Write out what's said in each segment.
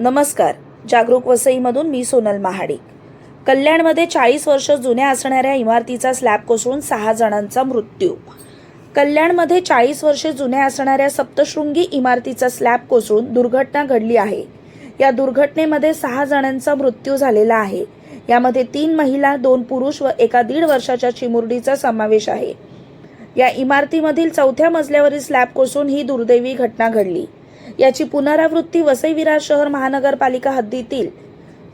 नमस्कार. जागरूक वसईमधून मी सोनल महाडिक. कल्याणमध्ये चाळीस वर्ष जुन्या असणाऱ्या इमारतीचा स्लॅब कोसळून सहा जणांचा मृत्यू. कल्याणमध्ये चाळीस वर्षे जुन्या असणाऱ्या सप्तशृंगी इमारतीचा स्लॅब कोसळून दुर्घटना घडली आहे. या दुर्घटनेमध्ये सहा जणांचा मृत्यू झालेला आहे. यामध्ये तीन महिला दोन पुरुष व एका दीड वर्षाच्या चिमुरडीचा समावेश आहे. या इमारतीमधील चौथ्या मजल्यावरील स्लॅब कोसळून ही दुर्दैवी घटना घडली. याची पुनरावृत्ती वसई विरार शहर महानगरपालिका हद्दीतील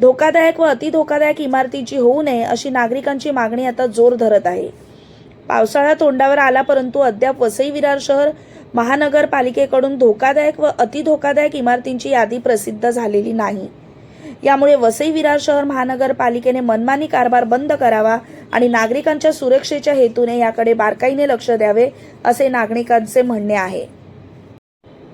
धोकादायक व अति धोकादायक इमारतीची होऊ नये अशी नागरिकांची मागणी आता जोर धरत आहे. पावसाळा तोंडावर आला परंतु अद्याप वसई विरार शहर महानगरपालिकेकडून धोकादायक व अति धोकादायक इमारतींची यादी प्रसिद्ध झालेली नाही. यामुळे वसई विरार शहर महानगरपालिकेने मनमानी कारभार बंद करावा आणि नागरिकांच्या सुरक्षेच्या हेतूने याकडे बारकाईने लक्ष द्यावे असे नागरिकांचे म्हणणे आहे.